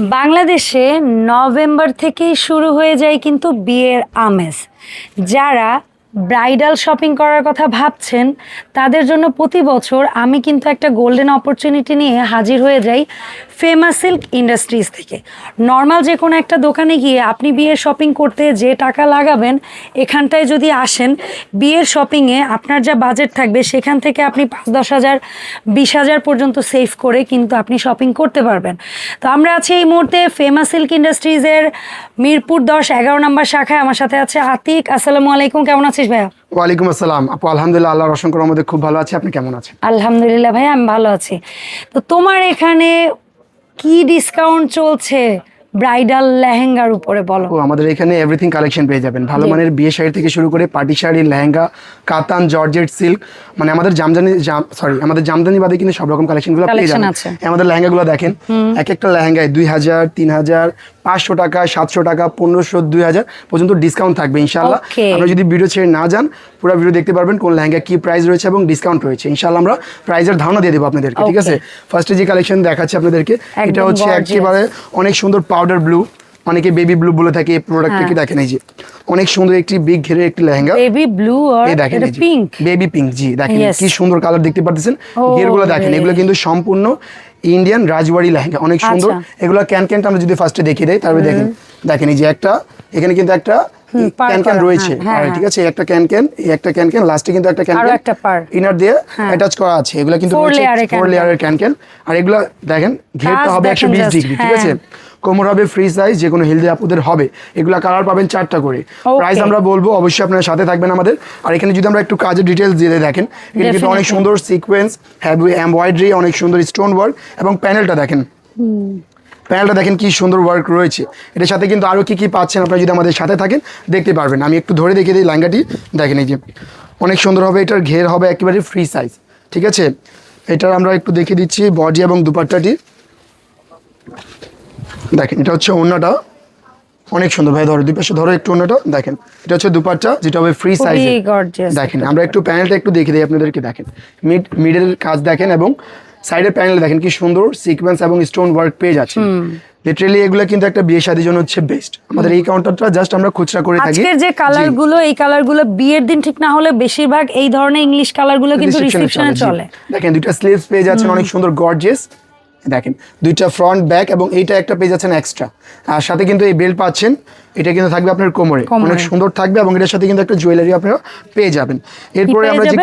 বাংলাদেশে নভেম্বর থেকেই শুরু হয়ে যায় কিন্তু বিয়ের আমেজ। যারা ব্রাইডাল শপিং করার কথা ভাবছেন, তাদের জন্য প্রতি বছর আমি কিন্তু একটা গোল্ডেন অপরচুনিটি নিয়ে হাজির হয়ে যাই ফেমাস সিল্ক ইন্ডাস্ট্রিজ থেকে। নর্মাল যে কোনো একটা দোকানে গিয়ে আপনি বিয়ের শপিং করতে যে টাকা লাগাবেন, এখানটায় যদি আসেন, বিয়ের শপিংয়ে আপনার যা বাজেট থাকবে, সেখান থেকে আপনি পাঁচ, দশ হাজার, বিশ হাজার পর্যন্ত সেভ করে কিন্তু আপনি শপিং করতে পারবেন। তো আমরা আছি এই মুহূর্তে ফেমাস সিল্ক ইন্ডাস্ট্রিজের মিরপুর দশ এগারো নম্বর শাখায়। আমার সাথে আছে আতিক। আসসালামু আলাইকুম। কেমন আছিস ভাইয়া? ওয়ালাইকুম আসসালাম। আপু আলহামদুলিল্লাহ আল্লাহর অসংখ্য রহমতে খুব ভালো আছি। আপনি কেমন আছেন? আলহামদুলিল্লাহ ভাইয়া আমি ভালো আছি। তো তোমার এখানে কি ডিসকাউন্ট চলছে ব্রাইডাল লেহেঙ্গার উপরে বলো? আমাদের এখানে এভরিথিং কালেকশন পেয়ে যাবেন। ভালো মানের বিয়ে শাড়ি থেকে শুরু করে পার্টি শাড়ি লেহেঙ্গা কাতান জর্জেট সিল্ক মানে আমাদের জামদানি সরি আমাদের জামদানি বাদে কিন্তু সব রকম কালেকশনগুলো পেয়ে যাবেন। আমাদের লেহেঙ্গাগুলো দেখেন এক একটা লেহেঙ্গায় দুই হাজার তিন হাজার পাঁচশো টাকা সাতশো টাকা পনেরোশো দুই হাজার পর্যন্ত ডিসকাউন্ট থাকবে ইনশাল্লাহ. আমরা যদি ভিডিও ছেড়ে না যান পুরো ভিডিও দেখতে পারবেন কোন লেহেঙ্গা কি প্রাইস রয়েছে এবং ডিসকাউন্ট রয়েছে। ইনশাল্লাহ আমরা প্রাইসের ধারণা দিয়ে দেবো আপনাদেরকে ঠিক আছে? ফার্স্টে যে কালেকশন দেখাচ্ছি আপনাদেরকে এটা হচ্ছে একেবারে অনেক সুন্দর পাউডার ব্লু অনেকে বেবি ব্লু বলে থাকে এই প্রোডাক্টটা কি দেখেন এই যে অনেক সুন্দর একটি বিগ ঘেরের একটি লেহেঙ্গা। বেবি ব্লু আর দেখেন এটা পিঙ্ক বেবি পিঙ্ক জি দেখেন কি সুন্দর কালার দেখতে পাচ্ছেন Oh, ঘেরগুলো দেখেন এগুলো কিন্তু সম্পূর্ণ ইন্ডিয়ান রাজবাড়ি লেহেঙ্গা অনেক সুন্দর। আচ্ছা। এগুলো ক্যান ক্যানটা আমরা যদি ফার্স্টে দেখিয়ে দেয় তারপরে দেখেন। দেখেন এই যে একটা এখানে কিন্তু একটা ক্যান ক্যান রয়েছে। হ্যাঁ, হ্যাঁ, ঠিক আছে একটা ক্যান ক্যান একটা ক্যান ক্যান লাস্টে কিন্তু একটা ক্যান ক্যান একটা ইনার দিয়ে। অ্যাটাচ করা আছে। এগুলো কিন্তু Four এর ফোর লেয়ারের ক্যান ক্যান আর এগুলো দেখেন ঘেরটা হবে একশো ডিগ্রি ঠিক আছে? হ্যাঁ। কোমর হবে ফ্রি সাইজ যে কোনো হেলদি আপুদের হবে। এগুলো কালার পাবেন চারটা করে. প্রাইস আমরা বলব অবশ্যই আপনার সাথে থাকবেন আমাদের। আর এখানে যদি আমরা একটু কাজের ডিটেলস দিয়ে দেখেন এখানে কিন্তু অনেক সুন্দর সিকোয়েন্স হ্যাভি এমব্রয়ডারি অনেক সুন্দর স্টোন ওয়ার্ক এবং প্যানেলটা দেখেন। প্যানেলটা দেখেন কি সুন্দর ওয়ার্ক রয়েছে। এটার সাথে কিন্তু আরও কি কি পাচ্ছেন আপনারা যদি আমাদের সাথে থাকেন দেখতে পারবেন। আমি একটু ধরে দেখিয়ে দিই লেহেঙ্গাটি দেখেন এই যে। অনেক সুন্দর হবে এটার ঘের হবে একেবারে ফ্রি সাইজ ঠিক আছে? এটার আমরা একটু দেখিয়ে দিচ্ছি বডি এবং দুপাট্টাটি। দেখেন এটা হচ্ছে ওড়নাটা। অনেক সুন্দর ভাই ধরো দুই পাশে ধরো একটু ওড়নাটা দেখেন। এটা হচ্ছে দুপাট্টা যেটা হবে ফ্রি সাইজ দেখেন আমরা একটু প্যানেলটা একটু দেখে দিই আপনাদেরকে দেখেন। মিড মিডল কাজ দেখেন এবং সাইডের প্যানেল দেখেন কি সুন্দর সিকোয়েন্স এবং স্টোন ওয়ার্ক পেয়ে যাচ্ছে। লিটারেলি এগুলো কিন্তু একটা বিয়ে শাদির জন্য হচ্ছে বেস্ট আমাদের এই কাউন্টারটা জাস্ট আমরা খুচরা করে থাকি। আজকের যে কালার জি, গুলো এই কালারগুলো বিয়ের দিন ঠিক না হলে বেশিরভাগ এই ধরনের ইংলিশ কালারগুলো কিন্তু রিসেপশনে চলে। দেখেন দুইটা স্লিভস পেয়ে যাচ্ছেন অনেক সুন্দর গর্জিয়াস দেখেন দুইটা ফ্রন্ট ব্যাক এবং এইটা একটা পেয়ে যাচ্ছেন এক্সট্রা আর সাথে কিন্তু এই বেল্ট পাচ্ছেন এটা কিন্তু থাকবে আপনার কোমরে। অনেক সুন্দর থাকবে এবং এটার সাথে কিন্তু একটা জুয়েলারি আপনারা পেয়ে যাবেন। এরপরে আমরা যে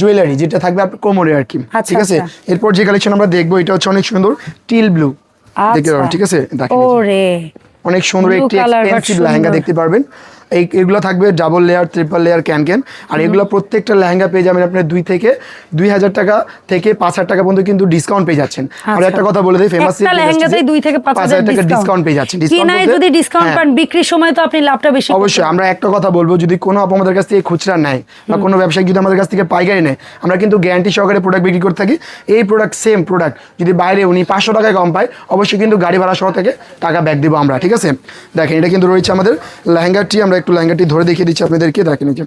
জুয়েলারি যেটা থাকবে আপনার কোমরে আর কি। আচ্ছা, ঠিক আছে? আচ্ছা। এরপর যে কালেকশন আমরা দেখব এটা হচ্ছে অনেক সুন্দর টিল ব্লু দেখতে পারবেন ঠিক আছে? দেখেন অনেক সুন্দর একটি এক্সপেন্সিভ লেহেঙ্গা দেখতে পারবেন। এই এগুলো থাকবে double layer triple layer can can আর এগুলো প্রত্যেকটা লেহেঙ্গা পেয়ে যাবেন আপনার দুই থেকে দুই হাজার টাকা থেকে পাঁচ হাজার টাকা পর্যন্ত কিন্তু ডিসকাউন্ট পেয়ে যাচ্ছেন। আর আচ্ছা। একটা কথা বলে দিই ফেমাস দুই থেকে পাঁচ হাজার টাকা ডিসকাউন্ট পেয়ে যাচ্ছেন। যদি ডিসকাউন্ট হ্যাঁ। পান বিক্রির সময় তো আপনি লাভটা বেশি অবশ্যই আমরা একটা কথা বলব যদি কোনো আপু আমাদের কাছ থেকে খুচরা নেয় বা কোনো ব্যবসায়িক যদি আমাদের কাছ থেকে পাইকারি নেয় আমরা কিন্তু গ্যারান্টি সহকারে প্রোডাক্ট বিক্রি করে থাকি। এই প্রোডাক্ট সেম প্রোডাক্ট যদি বাইরে উনি পাঁচশো টাকায় কম পায় অবশ্যই কিন্তু গাড়ি ভাড়া সহ থেকে টাকা ব্যাক দিব আমরা ঠিক আছে? দেখেন এটা কিন্তু রয়েছে আমাদের লেহেঙ্গাটি আমরা একটু লেহেঙ্গাটি ধরে দেখিয়ে দিচ্ছি আপনাদেরকে দেখেন যে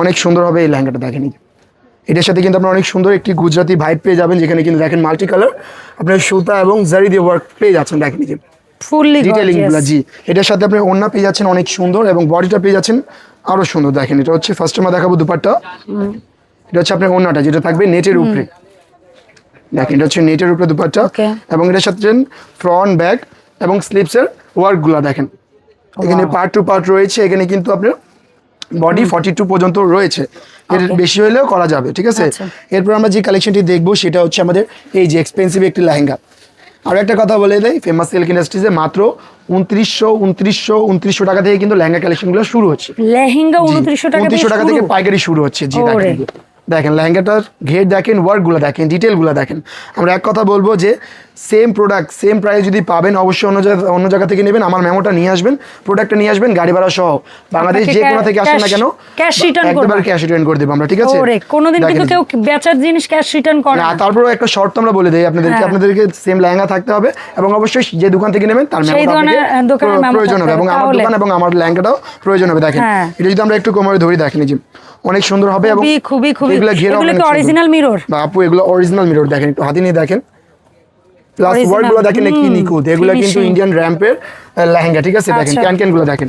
অনেক সুন্দর হবে এই লেহেঙ্গাটা দেখেন যে। এটার সাথে কিন্তু আপনারা অনেক সুন্দর একটি গুজরাতি ভাইব পেয়ে যাবেন যেখানে কিন্তু দেখেন মাল্টি কালার আপনার সুতা এবং জারি দিয়ে ওয়ার্ক পেয়ে যাচ্ছেন দেখেন যে। ফুললি ডিটেলিংগুলো জি। এটার সাথে আপনি ওড়না পেয়ে যাচ্ছেন অনেক সুন্দর এবং বডিটা পেয়ে যাচ্ছেন আরও সুন্দর দেখেন এটা হচ্ছে ফার্স্ট আমরা দেখাবো দুপাট্টা। এটা হচ্ছে আপনার ওড়নাটা যেটা থাকবে নেটের উপরে। দেখেন এটা হচ্ছে নেটের উপরে দুপাট্টা এবং এটার সাথে ফ্রন্ট ব্যাক এবং স্লিপসের ওয়ার্কগুলা দেখেন। এখানে পার্ট টু পার্ট রয়েছে এখানে কিন্তু আপনার বডি ফর্টি টু পর্যন্ত রয়েছে। এর বেশি হলেও করা যাবে ঠিক আছে? আচ্ছা। এরপর আমরা যে কালেকশনটি দেখব সেটা হচ্ছে আমাদের এই যে এক্সপেন্সিভ একটি লেহেঙ্গা। আর একটা কথা বলে দেয় ফেমাস সিল্ক ইন্ডাস্ট্রিজে মাত্র উনত্রিশশো উনত্রিশশো উনত্রিশশো টাকা থেকে কিন্তু লেহেঙ্গা কালেকশনগুলো শুরু হচ্ছে। লেহেঙ্গা উনত্রিশশো টাকা উনত্রিশশো টাকা থেকে পাইকারি শুরু হচ্ছে জি দেখেন দেখেন লেহেঙ্গাটার ঘের দেখেন ওয়ার্কগুলো দেখেন ডিটেলগুলো দেখেন। আমরা এক কথা বলব যে সেম প্রোডাক্ট সেম প্রাইস যদি পাবেন অবশ্যই অন্য জায়গা অন্য জায়গা থেকে নেবেন। আমার মেমোটা নিয়ে আসবেন প্রোডাক্টটা নিয়ে আসবেন গাড়ি ভাড়া সহ। বাংলাদেশ যে কোনো থেকে আসেন না কেন cash return একবার ক্যাশ রিটার্ন করে দেবো আমরা ঠিক আছে? ওরে কোনোদিন কিন্তু কেউ বেচার জিনিস ক্যাশ রিটার্ন করে না। তারপরেও একটা শর্ত আমরা বলে দিই আপনাদেরকে হ্যাঁ। আপনাদেরকে সেম লেহেঙ্গা থাকতে হবে এবং অবশ্যই যে দোকান থেকে নেবেন তার সেই মেমোটা আপনাকে দোকানের memo প্রয়োজন হবে এবং আমার। দোকান এবং আমার লেহেঙ্গাটাও প্রয়োজন হবে দেখেন। হ্যাঁ। এটা যদি আমরা একটু কোমরে ধরি দেখেন যে অনেক সুন্দর হবে এবং খুবই খুবই এগুলো কি অরিজিনাল মিরর বা আপু এগুলো অরিজিনাল মিরর দেখেন একটু হাতে নিয়ে দেখেন। প্লাস Original, গুলো দেখেন কি নিখুঁত এগুলো কিন্তু ইন্ডিয়ান র্যাম্পের লেহেঙ্গা ঠিক আছে? দেখেন আচ্ছা। ক্যান ক্যানগুলো দেখেন।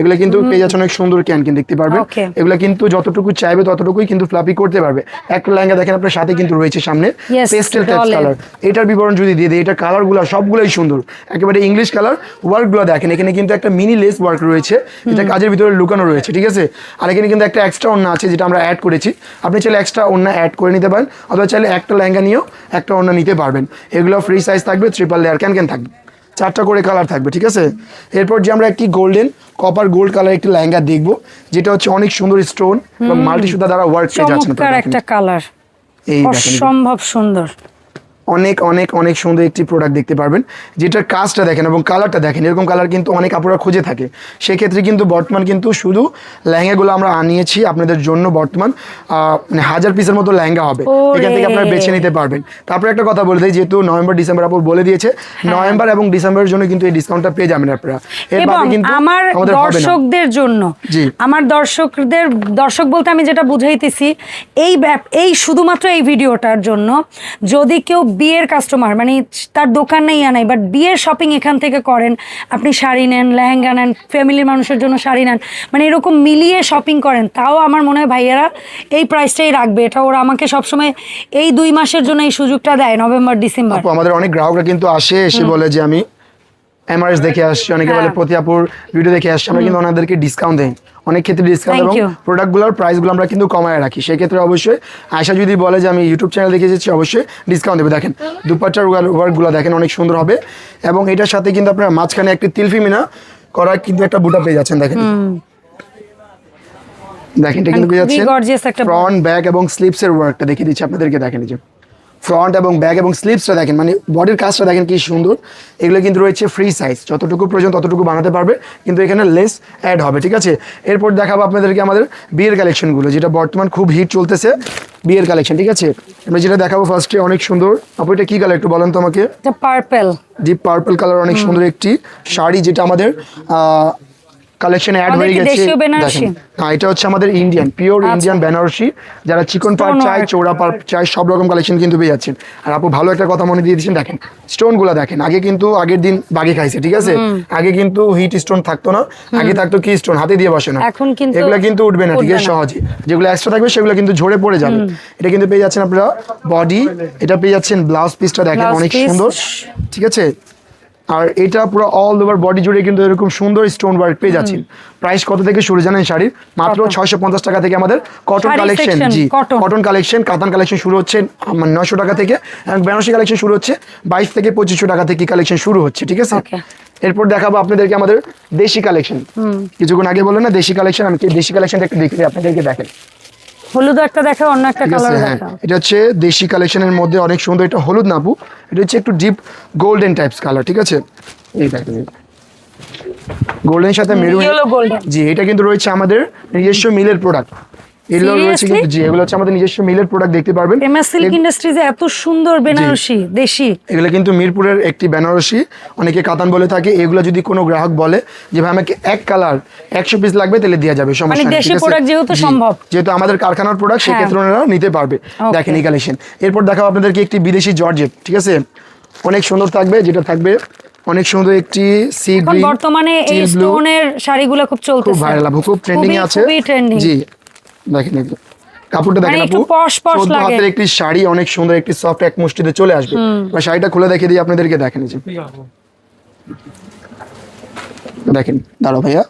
এগুলো কিন্তু পেয়ে যাচ্ছে অনেক সুন্দর ক্যান ক্যান দেখতে পারবেন। এগুলো কিন্তু যতটুকু চাইবে ততটুকুই কিন্তু ফ্লাপি করতে পারবে। একটা লেহেঙ্গা দেখেন আপনার সাথে কিন্তু রয়েছে সামনে। পেস্টেল টাইপ কালার এটার বিবরণ যদি দিয়ে দিই এটা কালারগুলো সবগুলোই সুন্দর। একেবারে ইংলিশ কালার ওয়ার্কগুলো দেখেন এখানে কিন্তু একটা মিনি লেস ওয়ার্ক রয়েছে। এটা কাজের ভিতরে লুকানো রয়েছে ঠিক আছে? আর এখানে কিন্তু একটা এক্সট্রা ওন্না আছে যেটা আমরা অ্যাড করেছি। আপনি চাইলে এক্সট্রা ওন্না অ্যাড করে নিতে পারেন অথবা চাইলে একটা লেহেঙ্গা নিয়েও একটা ওন্না নিতে পারবেন। এগুলো ফ্রি সাইজ থাকবে ট্রিপল লেয়ার ক্যান ক্যান থাকবে। চারটা করে কালার থাকবে ঠিক আছে? এরপর যে আমরা একটি গোল্ডেন কপার গোল্ড কালার একটি লেহেঙ্গা দেখব যেটা হচ্ছে অনেক সুন্দর স্টোন এবং মাল্টি সুতা দ্বারা ওয়ার্ক পেয়ে যাচ্ছে একটা কালার এই অসম্ভব সুন্দর। অনেক অনেক অনেক সুন্দর একটি প্রোডাক্ট দেখতে পারবেন। যেটার কাজটা দেখেন এবং কালারটা দেখেন এরকম কালার কিন্তু অনেক আপুরা খুঁজে থাকে। সেক্ষেত্রে কিন্তু বর্তমান কিন্তু শুধু লেহেঙ্গাগুলো আমরা আনিয়েছি আপনাদের জন্য বর্তমান। মানে হাজার পিসের মতো লেহেঙ্গা হবে। এখান থেকে আপনারা বেছে নিতে পারবেন। তারপরে একটা কথা বলে দিই যেহেতু নভেম্বর ডিসেম্বর আপু বলে দিয়েছে হ্যাঁ। নভেম্বর এবং ডিসেম্বরের জন্য কিন্তু এই ডিসকাউন্টটা পেয়ে যাবেন আপনারা। এর বাদে কিন্তু আমার দর্শকদের জন্য জি। আমার দর্শকদের দর্শক বলতে আমি যেটা বুঝাইতেছি এই এই শুধুমাত্র এই ভিডিওটার জন্য যদি কেউ বিয়ের কাস্টমার মানে তার দোকান নেই আনাই বাট বিয়ের শপিং এখান থেকে করেন। আপনি শাড়ি নেন লেহেঙ্গা নেন ফ্যামিলির মানুষের জন্য শাড়ি নেন মানে এরকম মিলিয়ে শপিং করেন। তাও আমার মনে হয় ভাইয়েরা এই প্রাইসটাই রাখবে। এটা ওরা আমাকে সবসময় এই দুই মাসের জন্য এই সুযোগটা দেয় নভেম্বর ডিসেম্বর। আমাদের অনেক গ্রাহকরা কিন্তু আসে এসে বলে যে আমি এমআরএস দেখে আসছি অনেকে বলে হ্যাঁ। প্রতিআপুর ভিডিও দেখে আসছি আমরা কিন্তু ওনাদেরকে ডিসকাউন্ট দেই। অনেক ক্ষেত্রে ডিসকাউন্ট এবং. প্রোডাক্টগুলোর প্রাইসগুলো আমরা কিন্তু কমায় রাখি। সেক্ষেত্রে অবশ্যই আয়সা যদি বলে যে আমি ইউটিউব চ্যানেল দেখে এসেছি অবশ্যই ডিসকাউন্ট দেবে। দেখেন দুপাট্টার ওয়ার্কগুলো দেখেন অনেক সুন্দর হবে। এবং এটার সাথে কিন্তু আপনার মাঝখানে একটি তিলফি মিনা করার কিন্তু একটা বুটা পেয়ে যাচ্ছেন দেখেন। দেখেন এটা কিন্তু পেয়ে যাচ্ছেন ফ্রন্ট ব্যাক এবং স্লিপসের ওয়ার্কটা দেখিয়ে দিচ্ছি আপনাদেরকে দেখেন এই যে। ফ্রন্ট এবং ব্যাক এবং স্লিপসটা দেখেন মানে বডির কাজটা দেখেন কি সুন্দর। এগুলো কিন্তু রয়েছে ফ্রি সাইজ যতটুকু প্রয়োজন ততটুকু বানাতে পারবে কিন্তু এখানে লেস অ্যাড হবে ঠিক আছে? এরপর দেখাবো আপনাদেরকে আমাদের বিয়ের কালেকশনগুলো যেটা বর্তমান খুব হিট চলতেছে বিয়ের কালেকশন ঠিক আছে? আমরা যেটা দেখাবো ফার্স্টে অনেক সুন্দর। আপু এটা কি কালার একটু বলেন তো আমাকে? পার্পেল ডিপ পার্পল কালার অনেক সুন্দর একটি শাড়ি যেটা আমাদের কালেকশনে অ্যাড হয়ে গেছে। হ্যাঁ এটা হচ্ছে আমাদের ইন্ডিয়ান পিওর ইন্ডিয়ান বেনারসি। যারা চিকন পার চাই. চৌড়া পার চাই সব রকম কালেকশন কিন্তু পেয়ে যাচ্ছেন। আর আপু ভালো একটা কথা মনে দিয়ে দিচ্ছেন দেখেন স্টোনগুলা দেখেন আগে কিন্তু আগের দিন বাগে খাইছে ঠিক আছে? আগে কিন্তু হিট স্টোন থাকতো না আগে থাকতো কি স্টোন হাতে দিয়ে বসে না। এখন কিন্তু এগুলো কিন্তু উঠবে না ঠিক আছে সহজে যেগুলো এক্সট্রা থাকবে সেগুলো কিন্তু ঝরে পড়ে যাবে। এটা কিন্তু পেয়ে যাচ্ছেন আপনারা বডি এটা পেয়ে যাচ্ছেন ব্লাউজ পিসটা দেখেন অনেক সুন্দর ঠিক আছে? আর এটা পুরো অল ওভার বডি জুড়ে কিন্তু এরকম সুন্দর স্টোন ওয়ার্ক পেয়ে যাচ্ছেন। প্রাইস কত থেকে শুরু জানেন শাড়ির? মাত্র? ছয়শো পঞ্চাশ টাকা থেকে আমাদের কটন কালেকশন জি কটন কালেকশন কাতান কালেকশন শুরু হচ্ছে নশো টাকা থেকে বেনারসি কালেকশন শুরু হচ্ছে বাইশ থেকে পঁচিশশো টাকা থেকে কালেকশন শুরু হচ্ছে ঠিক আছে? এরপর দেখাবো আপনাদেরকে আমাদের দেশি কালেকশন কিছুক্ষণ আগে বললেন না দেশি কালেকশন আমি দেশি কালেকশনটা একটু দেখে আপনাদেরকে দেখেন হলুদ একটা দেখা অন্য একটা কালার হ্যাঁ। এটা হচ্ছে দেশি কালেকশনের মধ্যে অনেক সুন্দর এটা হলুদ নাপু এটা হচ্ছে একটু ডিপ গোল্ডেন টাইপস কালার ঠিক আছে? এই দেখেন। গোল্ডেন সাথে মেরুন জি এটা কিন্তু রয়েছে আমাদের নিজস্ব মিলের প্রোডাক্ট এগুলো রয়েছে কিন্তু জি এগুলো হচ্ছে আমাদের নিজস্ব মিলের প্রোডাক্ট দেখতে পারবেন। এমএস সিল্ক ইন্ডাস্ট্রিজে এত সুন্দর বেনারসি দেশি। এগুলো কিন্তু মিরপুরের একটি বেনারসি অনেকে কাতান বলে থাকে এগুলো যদি কোনো গ্রাহক বলে যে ভাই আমাকে এক কালার একশো পিস লাগবে তাহলে দেওয়া যাবে সমস্যা মানে নেই, দেশি ঠিক যেহেতু সম্ভব। যেহেতু আমাদের কারখানার প্রোডাক্ট হ্যাঁ। সেক্ষেত্রে ওনারা নিতে পারবে। দেখেন এই কালেকশন এরপর দেখাবো আপনাদেরকে একটি বিদেশি জর্জেট ঠিক আছে? অনেক সুন্দর থাকবে যেটা থাকবে অনেক সুন্দর একটি সি এখন গ্রিন বর্তমানে এই স্টোনের শাড়িগুলো খুব খুব ভাইরাল খুব ট্রেন্ডিং আছে। জি। দেখেন। কাপড়টা দেখেন মানে আপু চোদ্দ হাতের একটি শাড়ি অনেক সুন্দর একটি সফট এক মুষ্টিতে চলে আসবে। শাড়িটা খুলে দেখিয়ে দিই আপনাদেরকে দেখেন যে দেখেন দাঁড়াও ভাইয়া।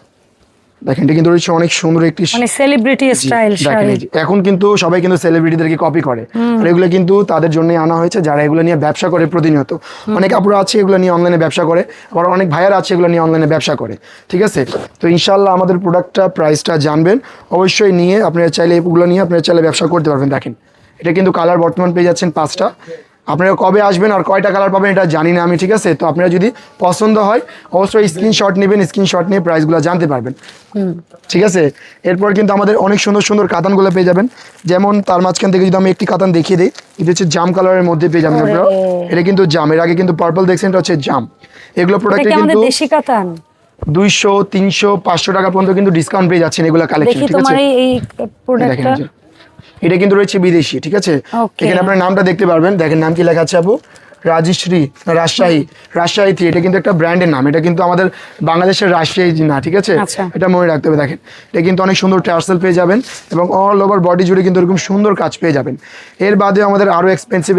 দেখেন এটা কিন্তু রয়েছে অনেক সুন্দর একটি মানে সেলিব্রিটি স্টাইল শাড়ি। এখন কিন্তু সবাই কিন্তু সেলিব্রিটিদেরকে কপি করে। আর এগুলো কিন্তু তাদের জন্য আনা হয়েছে যারা এগুলো নিয়ে ব্যবসা করে প্রতিনিয়ত। অনেক আপুরা আছে এগুলো নিয়ে অনলাইনে ব্যবসা করে আবার অনেক ভাইয়ারা আছে এগুলো নিয়ে অনলাইনে ব্যবসা করে ঠিক আছে? তো ইনশাল্লাহ আমাদের প্রোডাক্টটা প্রাইসটা জানবেন। অবশ্যই নিয়ে আপনারা চাইলে এগুলো নিয়ে আপনারা চাইলে ব্যবসা করতে পারবেন দেখেন। এটা কিন্তু কালার বর্তমান পেয়ে যাচ্ছেন পাঁচটা। আপনারা কবে আসবেন আর কয়টা কালার পাবেন এটা জানি না আমি ঠিক আছে? তো আপনারা যদি পছন্দ হয় অবশ্যই স্ক্রিনশট নেবেন স্ক্রিনশট নিয়ে প্রাইসগুলো জানতে পারবেন। ঠিক আছে? এরপর কিন্তু আমাদের অনেক সুন্দর সুন্দর কাতানগুলো পেয়ে যাবেন। যেমন তার মাঝখান থেকে যদি আমি একটি কাতান দেখিয়ে দিই এটা হচ্ছে জাম কালারের মধ্যে পেয়ে যাবেন আপনারা। এটা কিন্তু জাম এর আগে কিন্তু পার্পল দেখছেন এটা হচ্ছে জাম। এগুলো প্রোডাক্টে কিন্তু দেশি কাতান? দুইশো তিনশো পাঁচশো টাকা পর্যন্ত কিন্তু ডিসকাউন্ট পেয়ে যাচ্ছেন এগুলো কালেকশন ঠিক আছে? এই প্রোডাক্টটা। এটা কিন্তু রয়েছে বিদেশি ঠিক আছে? এখানে আপনার নামটা দেখতে পারবেন। দেখেন নাম কি লেখা আছে আপু? রাজশ্রী রাজশাহী। রাজশাহী থ্রি এটা কিন্তু একটা ব্র্যান্ডের নাম। এটা কিন্তু আমাদের বাংলাদেশের রাজশাহী না ঠিক আছে? আচ্ছা। এটা মনে রাখতে হবে দেখেন। এটা কিন্তু অনেক সুন্দর টার্সেল পেয়ে যাবেন এবং অল ওভার বডি জুড়ে কিন্তু এরকম সুন্দর কাজ পেয়ে যাবেন। এর বাদে আমাদের আরও এক্সপেন্সিভ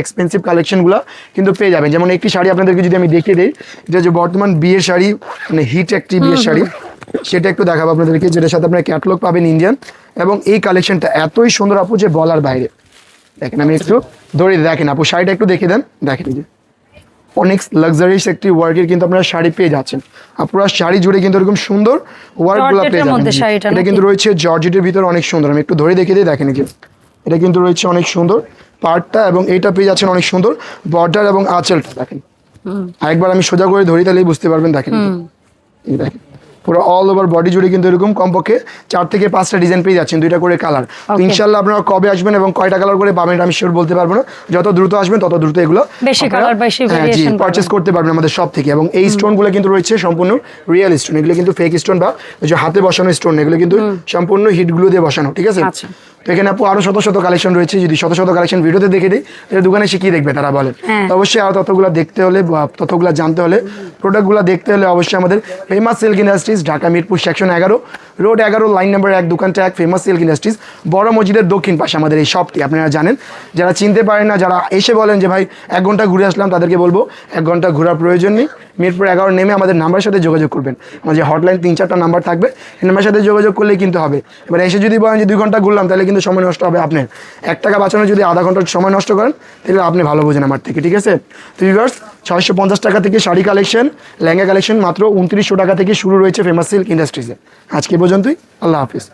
এক্সপেন্সিভ কালেকশনগুলো কিন্তু পেয়ে যাবেন। যেমন একটি শাড়ি আপনাদেরকে যদি আমি দেখিয়ে দিই এটা যে বর্তমান বিয়ের শাড়ি মানে হিট একটি বিয়ের শাড়ি। সেটা একটু দেখাবো আপনাদেরকে যেটার সাথে আপনারা ক্যাটলগ পাবেন ইন্ডিয়ান এবং এই কালেকশনটা এতই সুন্দর আপু যে বলার বাইরে। দেখেন আমি একটু দড়ি দেখেন আপু শাড়িটা একটু দেখে দেন। দেখেন যে অনেক লাক্সারিয়াস একটি ওয়ার্কের কিন্তু আপনারা শাড়ি পেয়ে যাচ্ছেন। আপনারা শাড়ি জুড়ে কিন্তু এরকম সুন্দর ওয়ার্কগুলো পেয়ে যাবেন এটা কিন্তু রয়েছে জর্জেটের ভিতরে অনেক সুন্দর। আমি একটু ধরে দেখে দিই দেখেন যে এটা কিন্তু রয়েছে অনেক সুন্দর পার্টটা এবং এইটা পেয়ে যাচ্ছেন অনেক সুন্দর বর্ডার এবং আঁচলটা দেখেন। আরেকবার আমি সোজা করে ধরি তাহলেই বুঝতে পারবেন দেখেন দেখেন। পুরো অল ওভার বডি জুড়ে কিন্তু এরকম কমপক্ষে চার থেকে পাঁচটা ডিজাইন পেয়ে যাচ্ছেন দুইটা করে কালার তো ইনশাল্লাহ আপনারা কবে আসবেন এবং কয়টা কালার করে পাবেন আমি শিওর বলতে পারব না। যত দ্রুত আসবেন তত দ্রুত এগুলো বেশি আপনারা- বেশি হ্যাঁ, পারচেস করতে পারবেন আমাদের সব থেকে এবং এই স্টোনগুলো কিন্তু রয়েছে সম্পূর্ণ রিয়েল স্টোন এগুলো কিন্তু ফেক স্টোন বা যে হাতে বসানো স্টোন এগুলো কিন্তু সম্পূর্ণ হিটগুলো দিয়ে বসানো ঠিক আছে? আচ্ছা। তো এখানে আপু আরও শত শত কালেকশন রয়েছে যদি শত শত কালেকশন ভিডিওতে দেখে দিই তাহলে দোকানে এসে কি দেখবে তারা বলে? হ্যাঁ। তো অবশ্যই আরও ততগুলো দেখতে হলে ততগুলো জানতে হলে প্রোডাক্টগুলো দেখতে হলে অবশ্যই আমাদের famous silk industries Dhaka Mirpur section এগারো রোড এগারো লাইন নাম্বার এক দোকানটা এক ফেমাস সিল্ক ইন্ডাস্ট্রিজ বড় মসজিদের দক্ষিণ পাশে আমাদের এই শপটি আপনারা জানেন। যারা চিনতে পারেন না যারা এসে বলেন যে ভাই এক ঘণ্টা ঘুরে আসলাম তাদেরকে বলব এক ঘণ্টা ঘোরার প্রয়োজন নেই। মিরপুর এগারো নেমে আমাদের নাম্বারের সাথে যোগাযোগ করবেন। আমাদের হটলাইন তিন চারটা নাম্বার থাকবে এই নাম্বারের সাথে যোগাযোগ করলে কিন্তু হবে। এবার এসে যদি বলেন যে দুই ঘণ্টা ঘুরলাম তাহলে কিন্তু সময় নষ্ট হবে আপনার। এক টাকা বাঁচানো যদি আধা ঘণ্টার সময় নষ্ট করেন, তাহলে আপনি ভালো বোঝেন আমার থেকে, ঠিক আছে? তো ছয়শো পঞ্চাশ টাকা থেকে শাড়ি কালেকশন লেহেঙ্গা কালেকশন মাত্র উনত্রিশশো টাকা থেকে শুরু রয়েছে ফেমাস সিল্ক ইন্ডাস্ট্রিজে আজকে পর্যন্তই, আল্লাহ হাফিজ।